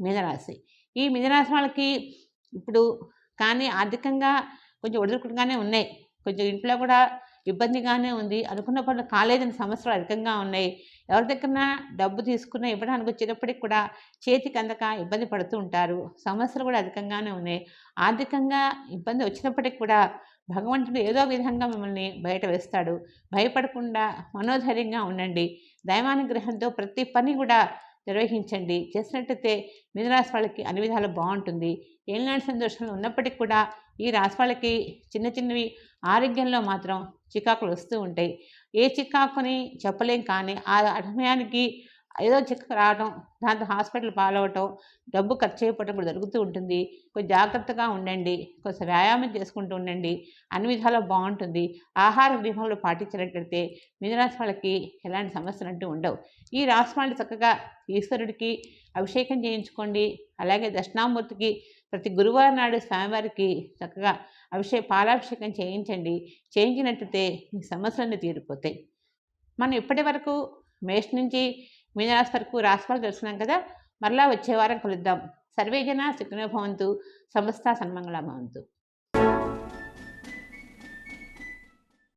మిథరాశి ఈ మిథరాశి వాళ్ళకి ఇప్పుడు కానీ ఆర్థికంగా కొంచెం ఒడిదుడుకులుగానే ఉన్నాయి. కొంచెం ఇంట్లో కూడా ఇబ్బందిగానే ఉంది. అనుకున్న పనులు కాలేదని సమస్యలు అధికంగా ఉన్నాయి. ఎవరి దగ్గర డబ్బు తీసుకున్న ఇవ్వడానికి వచ్చేటప్పటికి కూడా చేతికి అందక ఇబ్బంది పడుతూ ఉంటారు. సమస్యలు కూడా అధికంగానే ఉన్నాయి. ఆర్థికంగా ఇబ్బంది వచ్చినప్పటికి కూడా భగవంతుడు ఏదో విధంగా మిమ్మల్ని బయట వేస్తాడు. భయపడకుండా మనోధైర్యంగా ఉండండి. దైవానుగ్రహంతో ప్రతి పని కూడా నిర్వహించండి. చేసినట్టయితే మీనరాశి వాళ్ళకి అన్ని విధాలు బాగుంటుంది. ఏళ్ళనాటి సంతోషంలో ఉన్నప్పటికీ కూడా ఈ రాశి వాళ్ళకి చిన్న చిన్నవి ఆరోగ్యంలో మాత్రం చికాకులు వస్తూ ఉంటాయి. ఏ చికాకుని చెప్పలేం కానీ ఆ సమయానికి ఏదో చెక్ రావడం దాంతో హాస్పిటల్ పాలవటం డబ్బు ఖర్చు అయిపోవటం కూడా జరుగుతూ ఉంటుంది. కొంచెం జాగ్రత్తగా ఉండండి. కొంచెం వ్యాయామం చేసుకుంటూ ఉండండి. అన్ని విధాలు బాగుంటుంది. ఆహార గృహంలో పాటించినట్లయితే మిథునరాశి వాళ్ళకి ఎలాంటి సమస్యలు అంటూ ఉండవు. ఈ రాశి వాళ్ళు చక్కగా ఈశ్వరుడికి అభిషేకం చేయించుకోండి. అలాగే దక్షిణామూర్తికి ప్రతి గురువారం నాడు స్వామివారికి చక్కగా అభిషేక పాలాభిషేకం చేయించండి. చేయించినట్లయితే మీ సమస్యలన్నీ తీరిపోతాయి. మనం ఇప్పటి వరకు మేష్ నుంచి మీనరాశి వరకు రాశిఫలం తెలుసుకున్నాం కదా మరలా వచ్చే వారం కలుద్దాం. సర్వేజన సుఖనోభవంతు సమస్త సన్మంగళ భవంతు